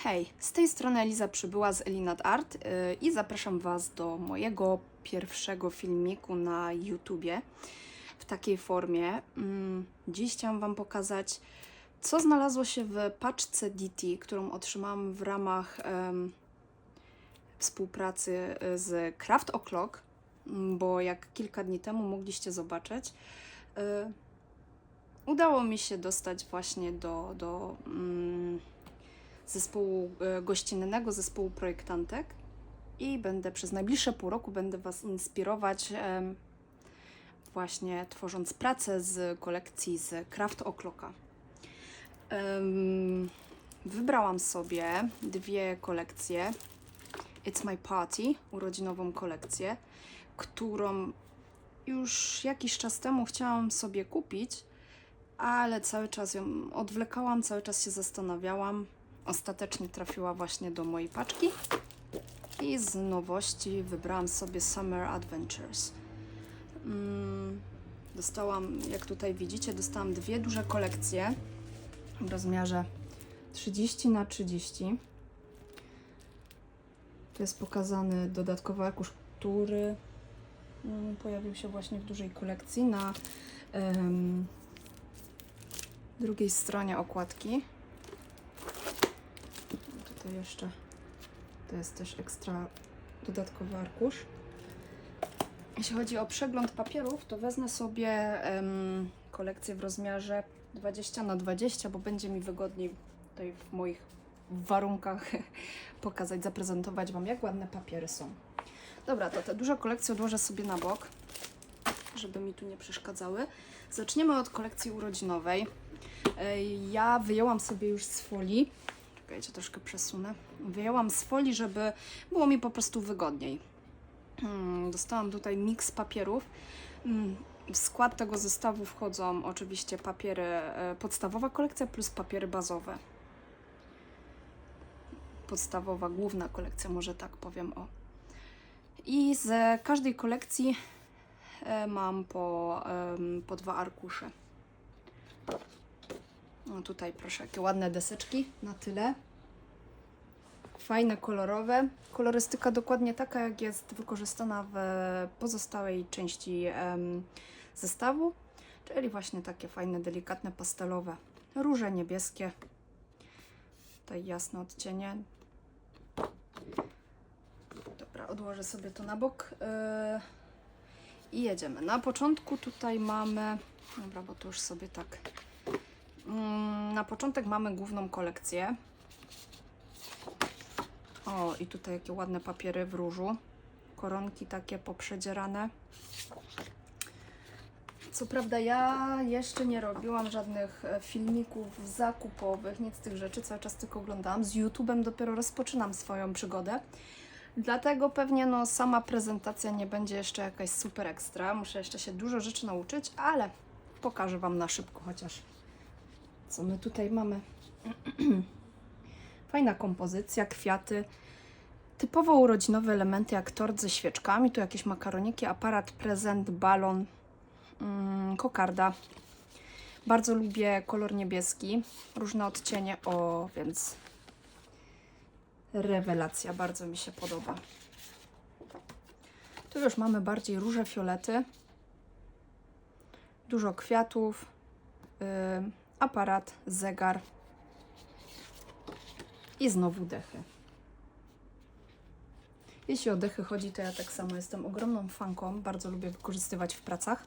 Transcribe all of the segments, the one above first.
Hej, z tej strony Eliza przybyła z Elinat Art yy, i zapraszam Was do mojego pierwszego filmiku na YouTubie w takiej formie. Mm, Dziś chciałam Wam pokazać, co znalazło się w paczce DT, którą otrzymałam w ramach em, współpracy y, z Craft O'Clock, mm, bo jak kilka dni temu mogliście zobaczyć, y, udało mi się dostać właśnie do, do mm, zespołu e, gościnnego, zespołu projektantek i będę przez najbliższe pół roku będę Was inspirować właśnie tworząc pracę z kolekcji z Craft O'Clocka. Wybrałam sobie dwie kolekcje. It's My Party, urodzinową kolekcję, którą już jakiś czas temu chciałam sobie kupić, ale cały czas ją odwlekałam, cały czas się zastanawiałam. Ostatecznie trafiła właśnie do mojej paczki. I z nowości wybrałam sobie Summer Adventures. Mm, Dostałam, jak tutaj widzicie, dostałam dwie duże kolekcje w rozmiarze 30 na 30. Tu jest pokazany dodatkowy arkusz, który mm, pojawił się właśnie w dużej kolekcji na drugiej stronie okładki. Tutaj jeszcze to jest też ekstra dodatkowy arkusz. Jeśli chodzi o przegląd papierów, to wezmę sobie kolekcję w rozmiarze 20 na 20, bo będzie mi wygodniej tutaj w moich warunkach pokazać, zaprezentować Wam, jak ładne papiery są. Dobra, to te duże kolekcje odłożę sobie na bok, żeby mi tu nie przeszkadzały. Zaczniemy od kolekcji urodzinowej. Ja wyjęłam sobie już z folii. Czekajcie, troszkę przesunę. Wyjęłam z folii, żeby było mi po prostu wygodniej. Hmm, Dostałam tutaj miks papierów. Hmm, W skład tego zestawu wchodzą oczywiście papiery, e, podstawowa kolekcja plus papiery bazowe. Podstawowa, główna kolekcja, może tak powiem o. I z każdej kolekcji e, mam po, po dwa arkusze. No tutaj proszę, jakie ładne deseczki na tyle. Fajne, kolorowe. Kolorystyka dokładnie taka, jak jest wykorzystana w pozostałej części zestawu. Czyli właśnie takie fajne, delikatne, pastelowe. Róże niebieskie. Tutaj jasne odcienie. Dobra, odłożę sobie to na bok. Yy, I jedziemy. Na początku tutaj mamy... Dobra, bo to już sobie tak... Mm, Na początek mamy główną kolekcję. O, i tutaj jakie ładne papiery w różu. Koronki takie poprzedzierane. Co prawda ja jeszcze nie robiłam żadnych e, filmików zakupowych, nic z tych rzeczy, cały czas tylko oglądałam. Z YouTube'em dopiero rozpoczynam swoją przygodę. Dlatego pewnie no, sama prezentacja nie będzie jeszcze jakaś super ekstra. Muszę jeszcze się dużo rzeczy nauczyć, ale pokażę Wam na szybko chociaż co my tutaj mamy. Fajna kompozycja, kwiaty. Typowo urodzinowe elementy jak tort ze świeczkami. Tu jakieś makaroniki, aparat, prezent, balon, mm, kokarda. Bardzo lubię kolor niebieski, różne odcienie, o więc rewelacja, bardzo mi się podoba. Tu już mamy bardziej róże, fiolety, dużo kwiatów, yy, aparat, zegar i znowu dechy. Jeśli o dechy chodzi, to ja tak samo jestem ogromną fanką, bardzo lubię wykorzystywać w pracach,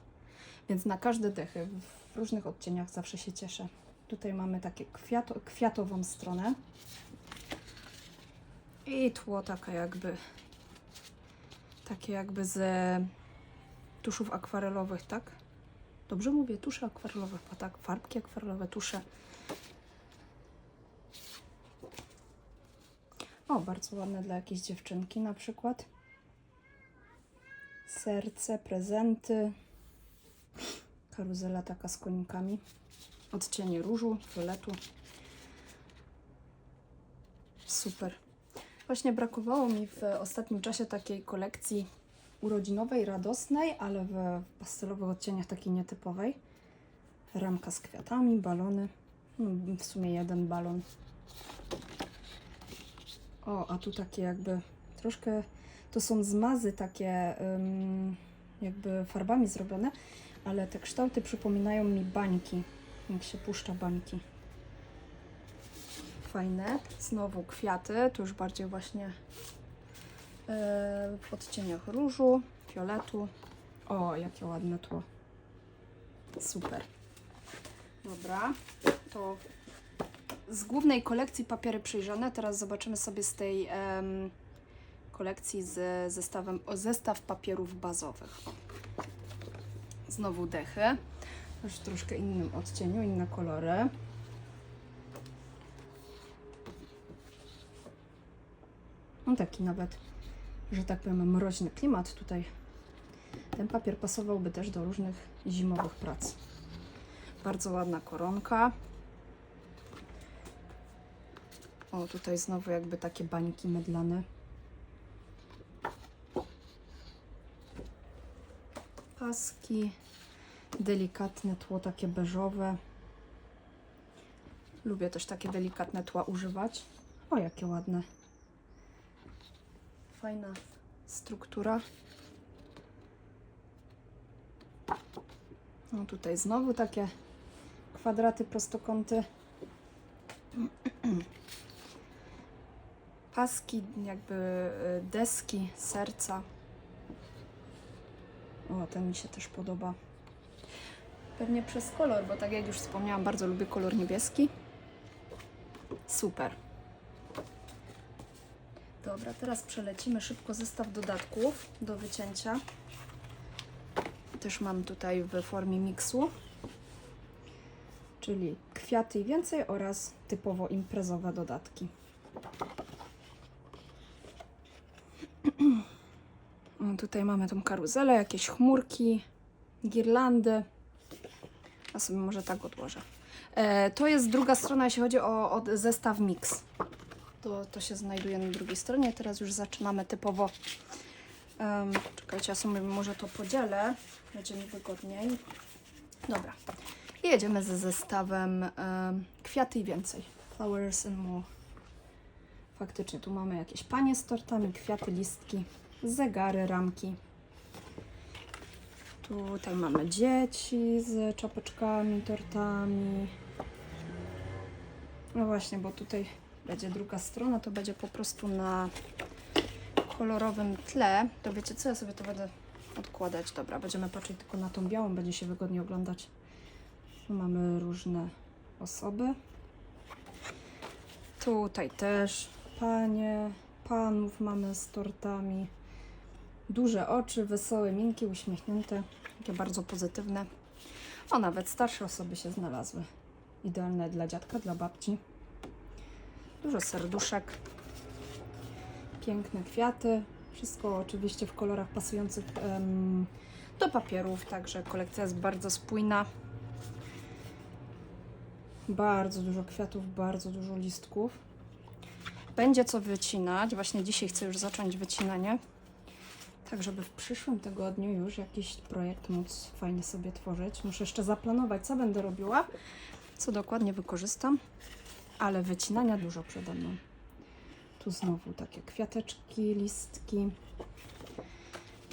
więc na każde dechy w różnych odcieniach zawsze się cieszę. Tutaj mamy takie kwiato, kwiatową stronę i tło takie jakby takie jakby ze tuszów akwarelowych, tak? Dobrze mówię, tusze akwarelowe, tak, farbki akwarelowe, tusze. O, bardzo ładne dla jakiejś dziewczynki na przykład. Serce, prezenty. Karuzela taka z konikami. Odcienie różu, fioletu. Super. Właśnie brakowało mi w ostatnim czasie takiej kolekcji urodzinowej, radosnej, ale w pastelowych odcieniach takiej nietypowej. Ramka z kwiatami, balony. No, W sumie jeden balon. O, a tu takie jakby troszkę, to są zmazy takie jakby farbami zrobione, ale te kształty przypominają mi bańki, jak się puszcza bańki. Fajne. Znowu kwiaty, tu już bardziej właśnie w odcieniach różu, fioletu. O, jakie ładne tło. Super. Dobra, to z głównej kolekcji papiery przyjrzane. Teraz zobaczymy sobie z tej em, kolekcji z zestawem, o, zestaw papierów bazowych. Znowu dechy. Już w troszkę innym odcieniu, inne kolory. No taki nawet, że tak powiem, mroźny klimat tutaj. Ten papier pasowałby też do różnych zimowych prac. Bardzo ładna koronka. O, tutaj znowu jakby takie bańki mydlane. Paski. Delikatne tło, takie beżowe. Lubię też takie delikatne tła używać. O, jakie ładne. Fajna struktura. No tutaj znowu takie kwadraty, prostokąty. Paski, jakby y, deski, serca. O, ten mi się też podoba. Pewnie przez kolor, bo tak jak już wspomniałam, bardzo lubię kolor niebieski. Super. Dobra, teraz przelecimy szybko zestaw dodatków do wycięcia. Też mam tutaj w formie miksu, czyli kwiaty i więcej oraz typowo imprezowe dodatki. Tutaj mamy tą karuzelę, jakieś chmurki, girlandy. A sobie może tak odłożę. E, to jest druga strona, jeśli chodzi o, o zestaw mix. To, to się znajduje na drugiej stronie. Teraz już zaczynamy typowo. Um, czekajcie, ja sobie może to podzielę. Będzie mi wygodniej. Dobra. I jedziemy ze zestawem em, kwiaty i więcej. Flowers and more. Faktycznie, tu mamy jakieś panie z tortami, kwiaty, listki, zegary, ramki. Tutaj mamy dzieci z czapeczkami, tortami. No właśnie, bo tutaj będzie druga strona, to będzie po prostu na kolorowym tle. To wiecie co, ja sobie to będę odkładać. Dobra, będziemy patrzeć tylko na tą białą, będzie się wygodnie oglądać. Tu mamy różne osoby. Tutaj też panie, panów mamy z tortami. Duże oczy, wesołe minki, uśmiechnięte, takie bardzo pozytywne. O, nawet starsze osoby się znalazły. Idealne dla dziadka, dla babci. Dużo serduszek. Piękne kwiaty. Wszystko oczywiście w kolorach pasujących em, do papierów, także kolekcja jest bardzo spójna. Bardzo dużo kwiatów, bardzo dużo listków. Będzie co wycinać. Właśnie dzisiaj chcę już zacząć wycinanie. Tak, żeby w przyszłym tygodniu już jakiś projekt móc fajnie sobie tworzyć. Muszę jeszcze zaplanować, co będę robiła, co dokładnie wykorzystam, ale wycinania dużo przede mną. Tu znowu takie kwiateczki, listki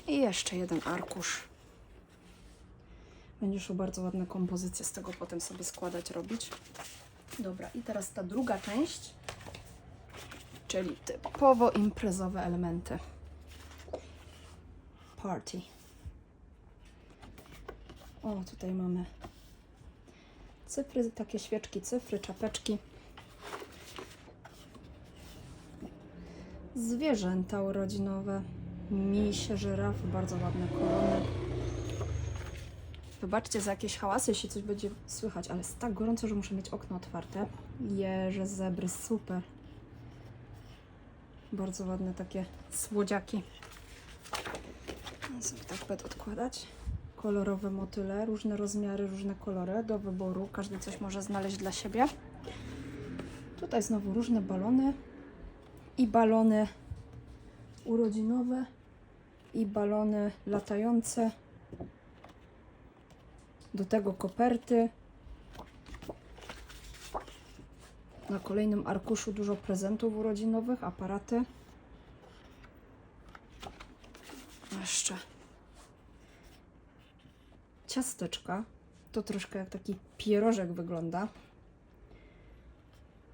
i jeszcze jeden arkusz. Będzie szło bardzo ładne kompozycje z tego potem sobie składać, robić. Dobra, i teraz ta druga część, czyli typowo imprezowe elementy. Party. O, tutaj mamy cyfry, takie świeczki, cyfry, czapeczki. Zwierzęta urodzinowe, misie, żyrafy, bardzo ładne korony. Wybaczcie za jakieś hałasy, jeśli coś będzie słychać, ale jest tak gorąco, że muszę mieć okno otwarte. Jeże, zebry, super. Bardzo ładne takie słodziaki. Sobie tak będę odkładać. Kolorowe motyle, różne rozmiary, różne kolory do wyboru. Każdy coś może znaleźć dla siebie. Tutaj znowu różne balony i balony urodzinowe i balony latające. Do tego koperty. Na kolejnym arkuszu dużo prezentów urodzinowych, aparaty. Jeszcze ciasteczka. To troszkę jak taki pierożek wygląda.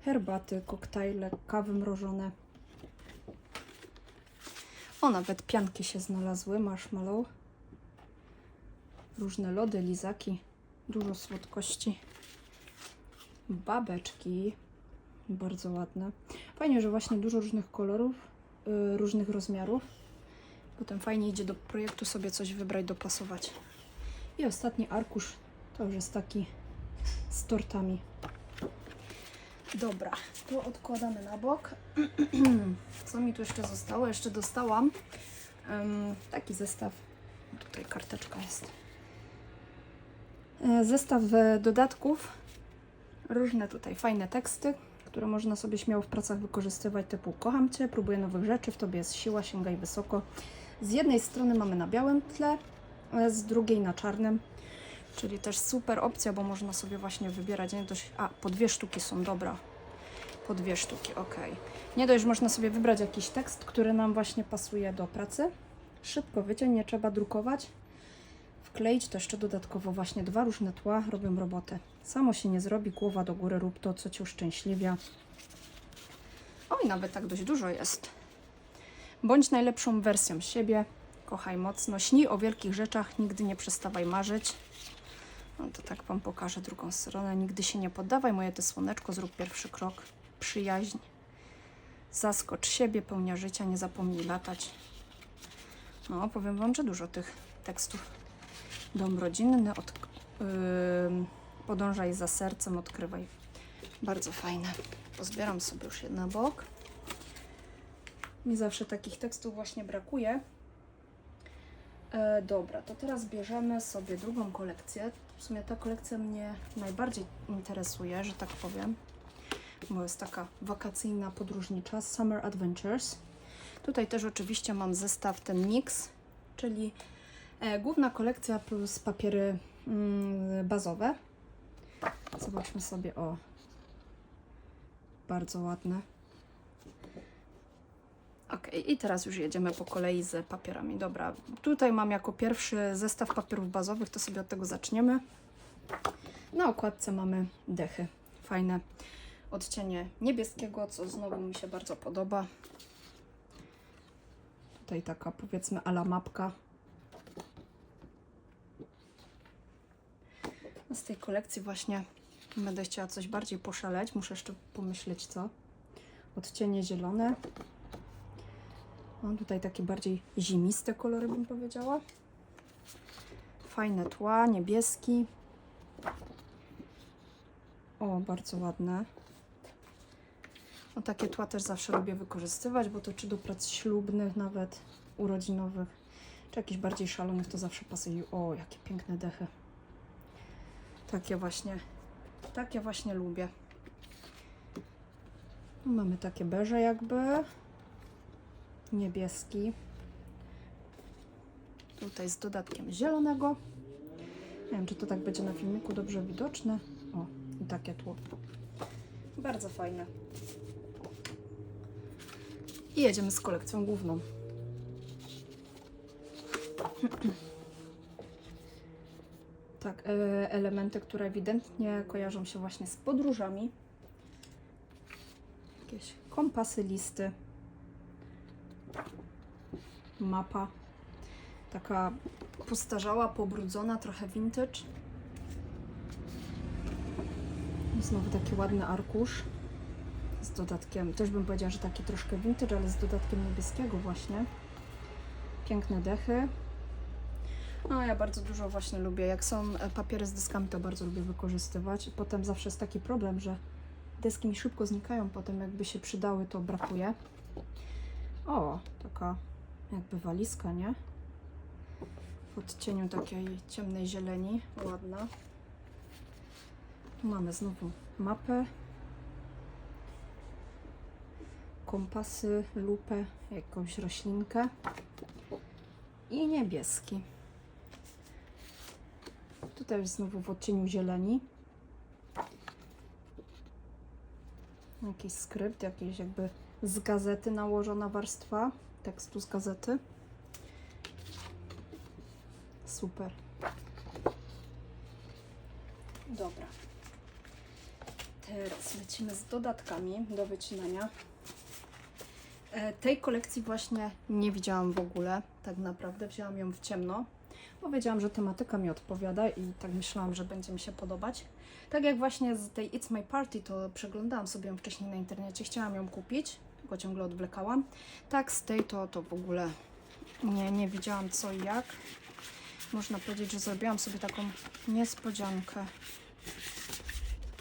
Herbaty, koktajle, kawy mrożone. O, nawet pianki się znalazły, marshmallow. Różne lody, lizaki, dużo słodkości. Babeczki, bardzo ładne. Fajnie, że właśnie dużo różnych kolorów, yy, różnych rozmiarów. Potem fajnie idzie do projektu sobie coś wybrać, dopasować. I ostatni arkusz to już jest taki z tortami. Dobra, to odkładamy na bok. Co mi tu jeszcze zostało? Jeszcze dostałam em, taki zestaw. Tutaj karteczka jest. E, Zestaw e, dodatków. Różne tutaj fajne teksty, które można sobie śmiało w pracach wykorzystywać, typu kocham Cię, próbuję nowych rzeczy, w Tobie jest siła, sięgaj wysoko. Z jednej strony mamy na białym tle, e, z drugiej na czarnym. Czyli też super opcja, bo można sobie właśnie wybierać. Nie dość, a, po dwie sztuki są, dobra. Po dwie sztuki, ok. Nie dość, można sobie wybrać jakiś tekst, który nam właśnie pasuje do pracy. Szybko wyciąć, nie trzeba drukować. Wkleić to jeszcze dodatkowo właśnie dwa różne tła robią robotę. Samo się nie zrobi, głowa do góry, rób to, co Cię uszczęśliwia. Oj, nawet tak dość dużo jest. Bądź najlepszą wersją siebie. Kochaj mocno. Śnij o wielkich rzeczach, nigdy nie przestawaj marzyć. No to tak Wam pokażę drugą stronę. Nigdy się nie poddawaj, moje te słoneczko, zrób pierwszy krok. Przyjaźń. Zaskocz siebie, pełnia życia, nie zapomnij latać. No, powiem Wam, że dużo tych tekstów. Dom rodzinny, od, yy, podążaj za sercem, odkrywaj. Bardzo fajne. Pozbieram sobie już jedna bok. Mi zawsze takich tekstów właśnie brakuje. E, dobra, to teraz bierzemy sobie drugą kolekcję. W sumie ta kolekcja mnie najbardziej interesuje, że tak powiem, bo jest taka wakacyjna, podróżnicza Summer Adventures. Tutaj też oczywiście mam zestaw ten mix, czyli e, główna kolekcja plus papiery mm, bazowe. Zobaczmy sobie o bardzo ładne. Ok, i teraz już jedziemy po kolei z papierami. Dobra, tutaj mam jako pierwszy zestaw papierów bazowych, to sobie od tego zaczniemy. Na okładce mamy dechy. Fajne odcienie niebieskiego, co znowu mi się bardzo podoba. Tutaj taka powiedzmy ala mapka. Z tej kolekcji właśnie będę chciała coś bardziej poszaleć. Muszę jeszcze pomyśleć co. Odcienie zielone. No, tutaj takie bardziej zimiste kolory bym powiedziała. Fajne tła, niebieski. O, bardzo ładne. No takie tła też zawsze lubię wykorzystywać, bo to czy do prac ślubnych, nawet urodzinowych, czy jakichś bardziej szalonych, to zawsze pasuje. O, jakie piękne dechy. Takie właśnie, takie właśnie lubię. Mamy takie beże jakby niebieski. Tutaj z dodatkiem zielonego. Nie wiem, czy to tak będzie na filmiku dobrze widoczne. O, i takie tło. Bardzo fajne. I jedziemy z kolekcją główną. Tak, e, elementy, które ewidentnie kojarzą się właśnie z podróżami. Jakieś kompasy, listy mapa. Taka postarzała, pobrudzona, trochę vintage. Znowu taki ładny arkusz z dodatkiem, też bym powiedziała, że taki troszkę vintage, ale z dodatkiem niebieskiego właśnie. Piękne dechy. No ja bardzo dużo właśnie lubię, jak są e, papiery z dyskami, to bardzo lubię wykorzystywać. Potem zawsze jest taki problem, że deski mi szybko znikają, potem jakby się przydały, to brakuje. O, taka jakby walizka, nie? W odcieniu takiej ciemnej zieleni, ładna. Tu mamy znowu mapę, kompasy, lupę, jakąś roślinkę i niebieski. Tutaj jest znowu w odcieniu zieleni. Jakiś skrypt, jakieś jakby z gazety nałożona warstwa tekstu z gazety. Super. Dobra. Teraz lecimy z dodatkami do wycinania. E, Tej kolekcji właśnie nie widziałam w ogóle. Tak naprawdę wzięłam ją w ciemno, bo wiedziałam, że tematyka mi odpowiada i tak myślałam, że będzie mi się podobać. Tak jak właśnie z tej It's My Party, to przeglądałam sobie ją wcześniej na internecie, chciałam ją kupić, tylko ciągle odwlekałam. Tak, z tej to, to w ogóle nie, nie widziałam co i jak. Można powiedzieć, że zrobiłam sobie taką niespodziankę.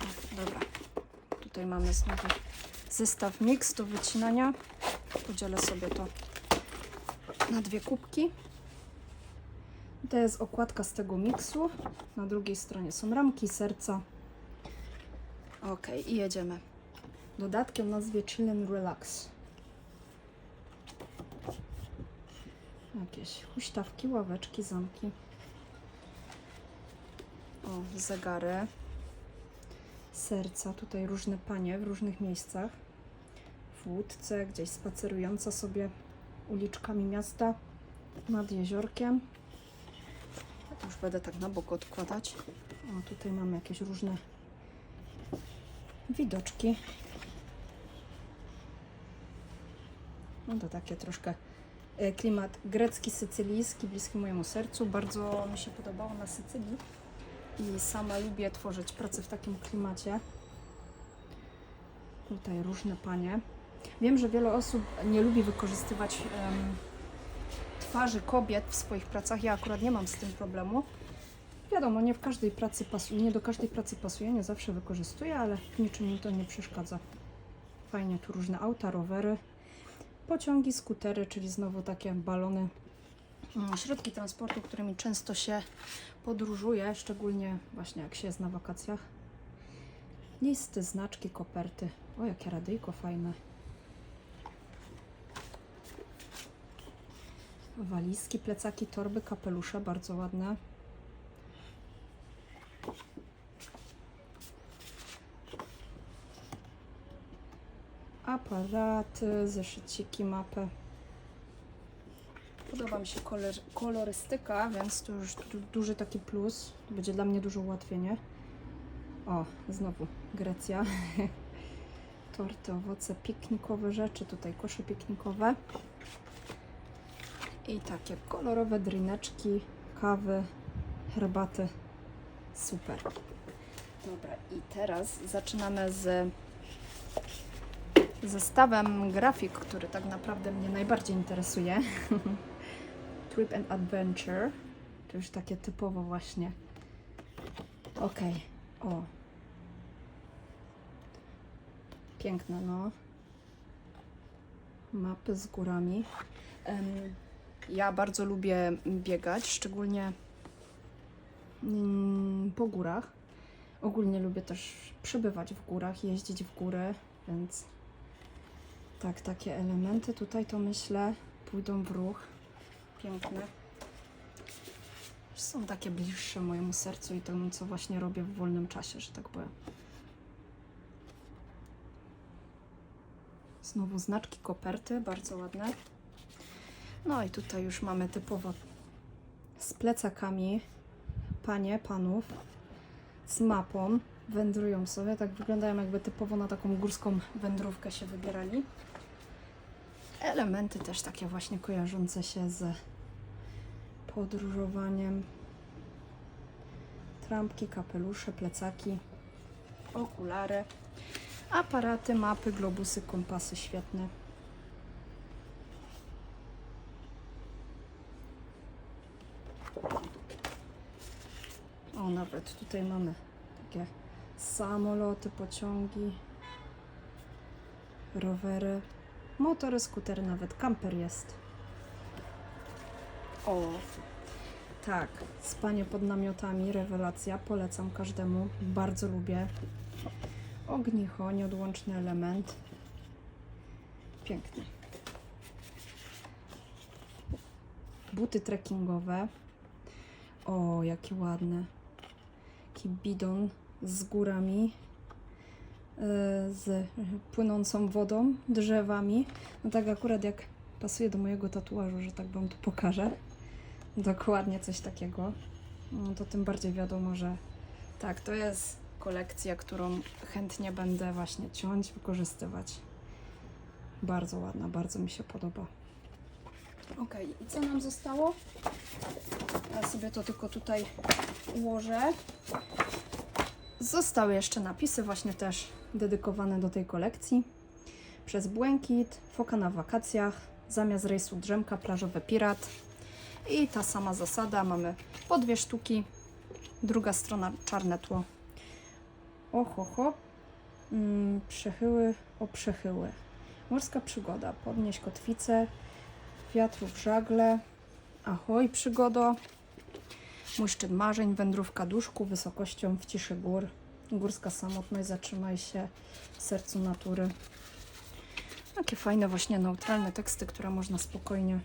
O, dobra, tutaj mamy znowu zestaw mix do wycinania. Podzielę sobie to na dwie kubki. To jest okładka z tego miksu. Na drugiej stronie są ramki, serca. Ok, i jedziemy. Dodatkiem o nazwie Chill and Relax. Jakieś huśtawki, ławeczki, zamki. O, zegary. Serca, tutaj różne panie w różnych miejscach. W łódce, gdzieś spacerująca sobie uliczkami miasta nad jeziorkiem. Ja już będę tak na bok odkładać. O, tutaj mamy jakieś różne widoczki. No to takie troszkę e, klimat grecki, sycylijski, bliski mojemu sercu. Bardzo mi się podobało na Sycylii i sama lubię tworzyć pracę w takim klimacie. Tutaj różne panie. Wiem, że wiele osób nie lubi wykorzystywać em, twarzy kobiet w swoich pracach. Ja akurat nie mam z tym problemu. Wiadomo, nie w każdej pracy pasuje, nie do każdej pracy pasuje, nie zawsze wykorzystuję, ale niczym mi to nie przeszkadza. Fajnie tu różne auta, rowery, pociągi, skutery, czyli znowu takie balony, mm, środki transportu, którymi często się podróżuje, szczególnie właśnie jak się jest na wakacjach. Listy, znaczki, koperty. O, jakie radyjko fajne. Walizki, plecaki, torby, kapelusze, bardzo ładne. Aparaty, zeszyciki, mapy. Podoba mi się kolor, kolorystyka, więc to już du, duży taki plus. To będzie dla mnie duże ułatwienie. O, znowu Grecja. Torty, owoce, piknikowe rzeczy. Tutaj kosze piknikowe. I takie kolorowe drineczki, kawy, herbaty. Super. Dobra, i teraz zaczynamy z zestawem grafik, który tak naprawdę mnie najbardziej interesuje. Trip and Adventure. To już takie typowo właśnie. Okej. O. Piękne, no. Mapy z górami. Em, ja bardzo lubię biegać, szczególnie mm, po górach. Ogólnie lubię też przebywać w górach, jeździć w góry, więc tak, takie elementy tutaj to myślę pójdą w ruch. Piękne. Są takie bliższe mojemu sercu i temu, co właśnie robię w wolnym czasie, że tak powiem. Znowu znaczki koperty, bardzo ładne. No i tutaj już mamy typowo z plecakami panie, panów, z mapą. Wędrują sobie, tak wyglądają jakby typowo na taką górską wędrówkę się wybierali. Elementy też takie właśnie kojarzące się z podróżowaniem. Trampki, kapelusze, plecaki, okulary, aparaty, mapy, globusy, kompasy świetne. O, nawet tutaj mamy takie samoloty, pociągi, rowery, motory, skutery, nawet kamper jest. O, tak, spanie pod namiotami, rewelacja, polecam każdemu, bardzo lubię. Ognicho, nieodłączny element. Piękny. Buty trekkingowe. O, jakie ładne. Taki bidon z górami. Z płynącą wodą, drzewami. No tak akurat jak pasuje do mojego tatuażu, że tak Wam tu pokażę. Dokładnie coś takiego. No to tym bardziej wiadomo, że tak, to jest kolekcja, którą chętnie będę właśnie ciąć, wykorzystywać. Bardzo ładna, bardzo mi się podoba. Ok, i co nam zostało? Ja sobie to tylko tutaj ułożę. Zostały jeszcze napisy, właśnie też dedykowane do tej kolekcji. Przez Błękit, Foka na wakacjach, zamiast rejsu Drzemka, plażowy pirat. I ta sama zasada, mamy po dwie sztuki, druga strona czarne tło. Oho, ho. Mm, przechyły o przechyły. Morska przygoda, podnieś kotwicę, wiatrów żagle, ahoj przygodo, mój szczyt marzeń, wędrówka duszku, wysokością w ciszy gór, górska samotność, zatrzymaj się w sercu natury. Takie fajne właśnie neutralne teksty, które można spokojnie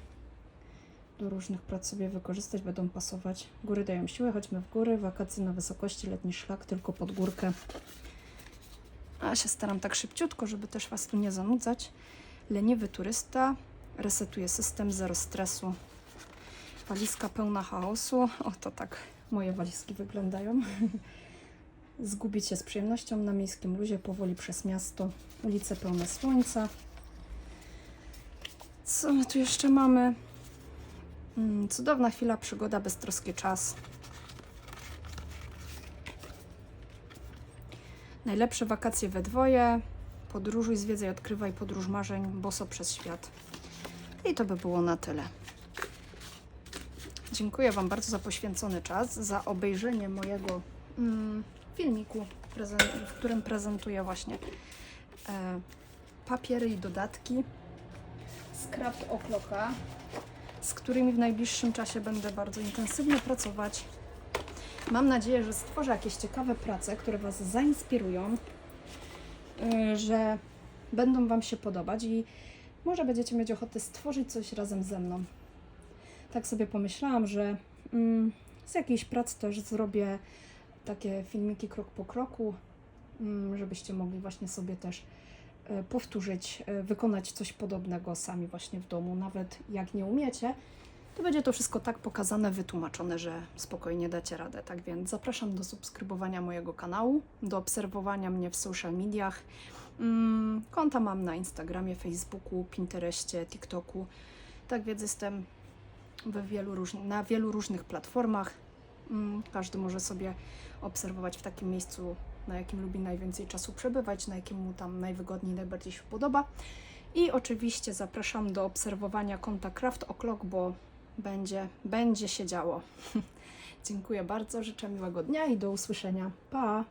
do różnych prac sobie wykorzystać, będą pasować. Góry dają siłę, chodźmy w góry, wakacje na wysokości, letni szlak, tylko pod górkę. A się staram tak szybciutko, żeby też Was tu nie zanudzać. Leniwy turysta, resetuje system, zero stresu. Walizka pełna chaosu. O, to tak moje walizki wyglądają. Zgubić się z przyjemnością na miejskim luzie, powoli przez miasto. Ulice pełne słońca. Co my tu jeszcze mamy? Mm, Cudowna chwila, przygoda, beztroski czas. Najlepsze wakacje we dwoje. Podróżuj, zwiedzaj, odkrywaj podróż marzeń, boso przez świat. I to by było na tyle. Dziękuję Wam bardzo za poświęcony czas, za obejrzenie mojego mm, filmiku, w którym prezentuję właśnie e, papiery i dodatki z Craft O'Clocka, z którymi w najbliższym czasie będę bardzo intensywnie pracować. Mam nadzieję, że stworzę jakieś ciekawe prace, które Was zainspirują, y, że będą Wam się podobać i może będziecie mieć ochotę stworzyć coś razem ze mną. Tak sobie pomyślałam, że mm, z jakiejś prac też zrobię takie filmiki krok po kroku, mm, żebyście mogli właśnie sobie też e, powtórzyć, e, wykonać coś podobnego sami właśnie w domu, nawet jak nie umiecie, to będzie to wszystko tak pokazane, wytłumaczone, że spokojnie dacie radę. Tak więc zapraszam do subskrybowania mojego kanału, do obserwowania mnie w social mediach. Mm, Konta mam na Instagramie, Facebooku, Pinterestie, TikToku. Tak więc jestem wielu na wielu różnych platformach. Mm, Każdy może sobie obserwować w takim miejscu, na jakim lubi najwięcej czasu przebywać, na jakim mu tam najwygodniej, najbardziej się podoba. I oczywiście zapraszam do obserwowania konta Craft O'Clock, bo będzie, będzie się działo. Dziękuję bardzo, życzę miłego dnia i do usłyszenia. Pa!